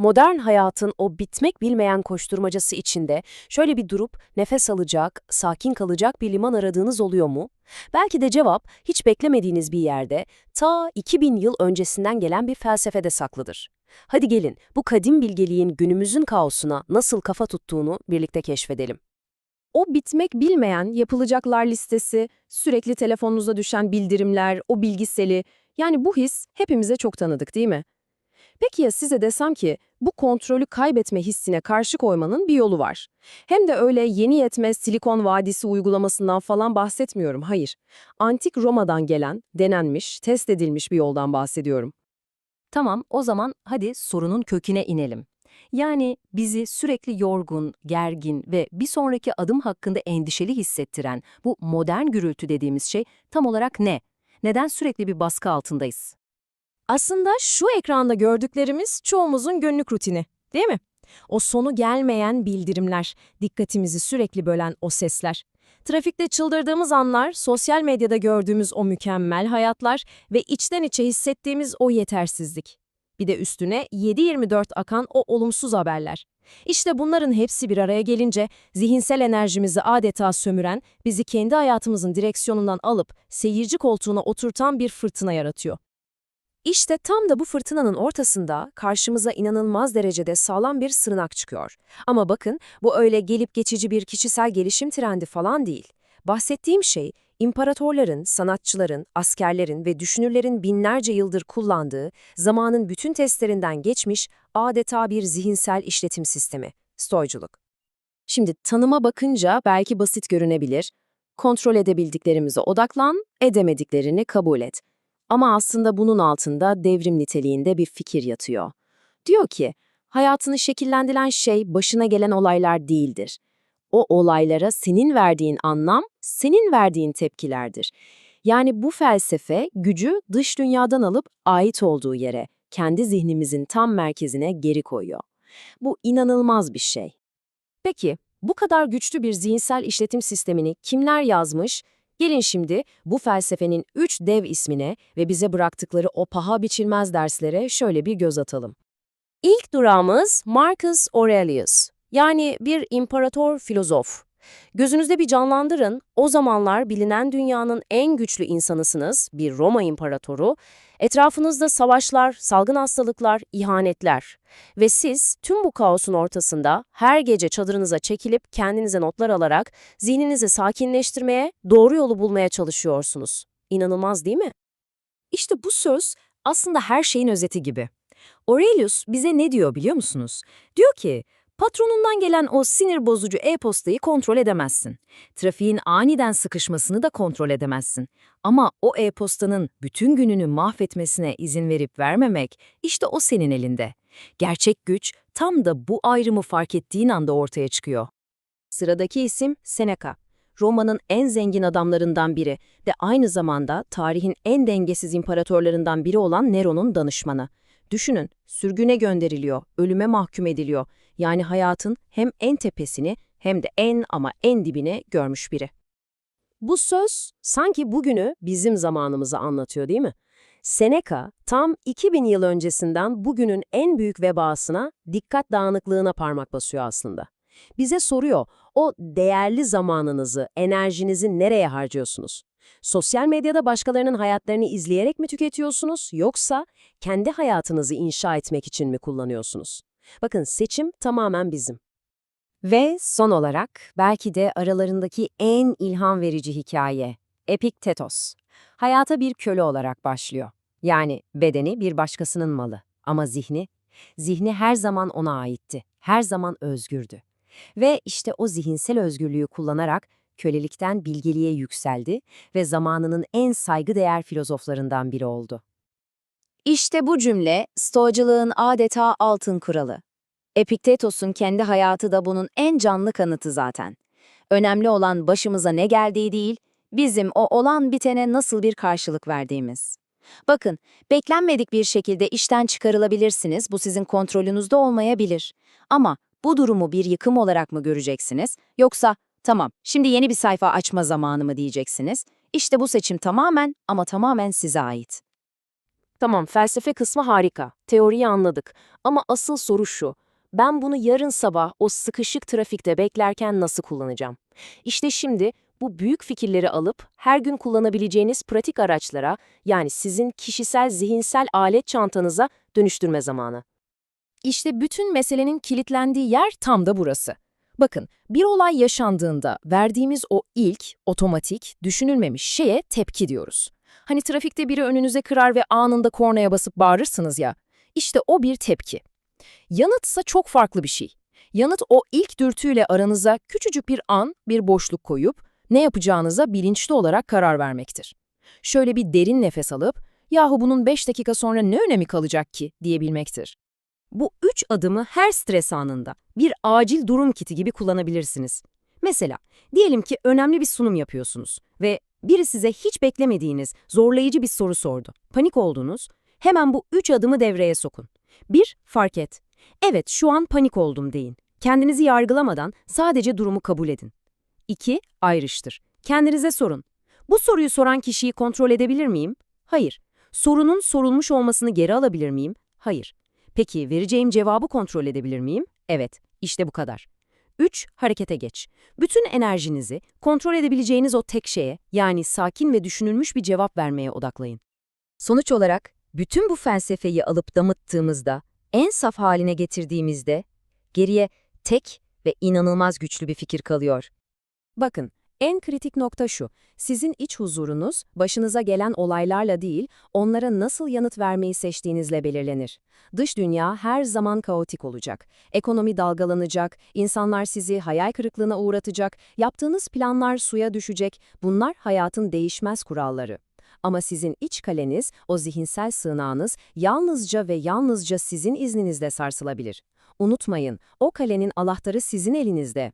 modern hayatın o bitmek bilmeyen koşturmacası içinde şöyle bir durup nefes alacak, sakin kalacak bir liman aradığınız oluyor mu? Belki de cevap hiç beklemediğiniz bir yerde ta 2000 yıl öncesinden gelen bir felsefede saklıdır. Hadi gelin bu kadim bilgeliğin günümüzün kaosuna nasıl kafa tuttuğunu birlikte keşfedelim. O bitmek bilmeyen yapılacaklar listesi, sürekli telefonunuza düşen bildirimler, o bilgiseli, yani bu his hepimize çok tanıdık değil mi? Peki ya size desem ki bu kontrolü kaybetme hissine karşı koymanın bir yolu var. Hem de öyle yeni yetmez Silikon Vadisi uygulamasından falan bahsetmiyorum, hayır. Antik Roma'dan gelen, denenmiş, test edilmiş bir yoldan bahsediyorum. Tamam, o zaman hadi sorunun köküne inelim. Yani bizi sürekli yorgun, gergin ve bir sonraki adım hakkında endişeli hissettiren bu modern gürültü dediğimiz şey tam olarak ne? Neden sürekli bir baskı altındayız? Aslında şu ekranda gördüklerimiz çoğumuzun günlük rutini, değil mi? O sonu gelmeyen bildirimler, dikkatimizi sürekli bölen o sesler. Trafikte çıldırdığımız anlar, sosyal medyada gördüğümüz o mükemmel hayatlar ve içten içe hissettiğimiz o yetersizlik. Bir de üstüne 7-24 akan o olumsuz haberler. İşte bunların hepsi bir araya gelince zihinsel enerjimizi adeta sömüren, bizi kendi hayatımızın direksiyonundan alıp seyirci koltuğuna oturtan bir fırtına yaratıyor. İşte tam da bu fırtınanın ortasında karşımıza inanılmaz derecede sağlam bir sırınak çıkıyor. Ama bakın bu öyle gelip geçici bir kişisel gelişim trendi falan değil. Bahsettiğim şey imparatorların, sanatçıların, askerlerin ve düşünürlerin binlerce yıldır kullandığı, zamanın bütün testlerinden geçmiş adeta bir zihinsel işletim sistemi, stoyculuk. Şimdi tanıma bakınca belki basit görünebilir. Kontrol edebildiklerimize odaklan, edemediklerini kabul et. Ama aslında bunun altında devrim niteliğinde bir fikir yatıyor. Diyor ki, hayatını şekillendiren şey başına gelen olaylar değildir. O olaylara senin verdiğin anlam, senin verdiğin tepkilerdir. Yani bu felsefe gücü dış dünyadan alıp ait olduğu yere, kendi zihnimizin tam merkezine geri koyuyor. Bu inanılmaz bir şey. Peki, bu kadar güçlü bir zihinsel işletim sistemini kimler yazmış? Gelin şimdi bu felsefenin üç dev ismine ve bize bıraktıkları o paha biçilmez derslere şöyle bir göz atalım. İlk durağımız Marcus Aurelius, yani bir imparator filozof. Gözünüzde bir canlandırın, o zamanlar bilinen dünyanın en güçlü insanısınız, bir Roma imparatoru. Etrafınızda savaşlar, salgın hastalıklar, ihanetler. Ve siz tüm bu kaosun ortasında her gece çadırınıza çekilip kendinize notlar alarak zihninizi sakinleştirmeye, doğru yolu bulmaya çalışıyorsunuz. İnanılmaz değil mi? İşte bu söz aslında her şeyin özeti gibi. Aurelius bize ne diyor biliyor musunuz? Diyor ki, Patronundan gelen o sinir bozucu e-postayı kontrol edemezsin. Trafiğin aniden sıkışmasını da kontrol edemezsin. Ama o e-postanın bütün gününü mahvetmesine izin verip vermemek işte o senin elinde. Gerçek güç tam da bu ayrımı fark ettiğin anda ortaya çıkıyor. Sıradaki isim Seneca. Roma'nın en zengin adamlarından biri ve aynı zamanda tarihin en dengesiz imparatorlarından biri olan Nero'nun danışmanı. Düşünün, sürgüne gönderiliyor, ölüme mahkum ediliyor. Yani hayatın hem en tepesini hem de en ama en dibini görmüş biri. Bu söz sanki bugünü bizim zamanımızı anlatıyor değil mi? Seneca tam 2000 yıl öncesinden bugünün en büyük vebasına, dikkat dağınıklığına parmak basıyor aslında. Bize soruyor, o değerli zamanınızı, enerjinizi nereye harcıyorsunuz? Sosyal medyada başkalarının hayatlarını izleyerek mi tüketiyorsunuz yoksa kendi hayatınızı inşa etmek için mi kullanıyorsunuz? Bakın seçim tamamen bizim. Ve son olarak belki de aralarındaki en ilham verici hikaye, Epiktetos. Hayata bir köle olarak başlıyor. Yani bedeni bir başkasının malı ama zihni, zihni her zaman ona aitti, her zaman özgürdü. Ve işte o zihinsel özgürlüğü kullanarak kölelikten bilgeliğe yükseldi ve zamanının en saygıdeğer filozoflarından biri oldu. İşte bu cümle, stoacılığın adeta altın kuralı. Epiktetos'un kendi hayatı da bunun en canlı kanıtı zaten. Önemli olan başımıza ne geldiği değil, bizim o olan bitene nasıl bir karşılık verdiğimiz. Bakın, beklenmedik bir şekilde işten çıkarılabilirsiniz, bu sizin kontrolünüzde olmayabilir. Ama bu durumu bir yıkım olarak mı göreceksiniz, yoksa tamam, şimdi yeni bir sayfa açma zamanı mı diyeceksiniz? İşte bu seçim tamamen ama tamamen size ait. Tamam, felsefe kısmı harika. Teoriyi anladık. Ama asıl soru şu. Ben bunu yarın sabah o sıkışık trafikte beklerken nasıl kullanacağım? İşte şimdi bu büyük fikirleri alıp her gün kullanabileceğiniz pratik araçlara, yani sizin kişisel zihinsel alet çantanıza dönüştürme zamanı. İşte bütün meselenin kilitlendiği yer tam da burası. Bakın, bir olay yaşandığında verdiğimiz o ilk, otomatik, düşünülmemiş şeye tepki diyoruz. Hani trafikte biri önünüze kırar ve anında kornaya basıp bağırırsınız ya, işte o bir tepki. Yanıtsa çok farklı bir şey. Yanıt o ilk dürtüyle aranıza küçücük bir an, bir boşluk koyup ne yapacağınıza bilinçli olarak karar vermektir. Şöyle bir derin nefes alıp, yahu bunun 5 dakika sonra ne önemi kalacak ki diyebilmektir. Bu üç adımı her stres anında bir acil durum kiti gibi kullanabilirsiniz. Mesela diyelim ki önemli bir sunum yapıyorsunuz ve biri size hiç beklemediğiniz zorlayıcı bir soru sordu. Panik oldunuz. Hemen bu üç adımı devreye sokun. 1. Fark et. Evet şu an panik oldum deyin. Kendinizi yargılamadan sadece durumu kabul edin. 2. Ayrıştır. Kendinize sorun. Bu soruyu soran kişiyi kontrol edebilir miyim? Hayır. Sorunun sorulmuş olmasını geri alabilir miyim? Hayır. Peki vereceğim cevabı kontrol edebilir miyim? Evet, işte bu kadar. 3. Harekete geç. Bütün enerjinizi kontrol edebileceğiniz o tek şeye, yani sakin ve düşünülmüş bir cevap vermeye odaklayın. Sonuç olarak, bütün bu felsefeyi alıp damıttığımızda, en saf haline getirdiğimizde, geriye tek ve inanılmaz güçlü bir fikir kalıyor. Bakın, en kritik nokta şu, sizin iç huzurunuz, başınıza gelen olaylarla değil, onlara nasıl yanıt vermeyi seçtiğinizle belirlenir. Dış dünya her zaman kaotik olacak. Ekonomi dalgalanacak, insanlar sizi hayal kırıklığına uğratacak, yaptığınız planlar suya düşecek. Bunlar hayatın değişmez kuralları. Ama sizin iç kaleniz, o zihinsel sığınağınız yalnızca ve yalnızca sizin izninizle sarsılabilir. Unutmayın, o kalenin anahtarı sizin elinizde.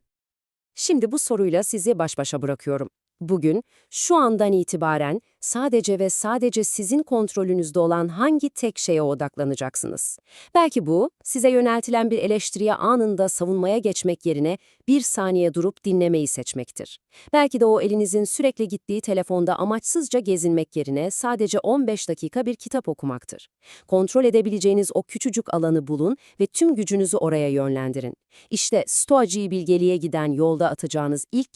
Şimdi bu soruyla sizi baş başa bırakıyorum. Bugün, şu andan itibaren sadece ve sadece sizin kontrolünüzde olan hangi tek şeye odaklanacaksınız? Belki bu, size yöneltilen bir eleştiriye anında savunmaya geçmek yerine bir saniye durup dinlemeyi seçmektir. Belki de o elinizin sürekli gittiği telefonda amaçsızca gezinmek yerine sadece 15 dakika bir kitap okumaktır. Kontrol edebileceğiniz o küçücük alanı bulun ve tüm gücünüzü oraya yönlendirin. İşte stoacı bilgeliğe giden yolda atacağınız ilk yer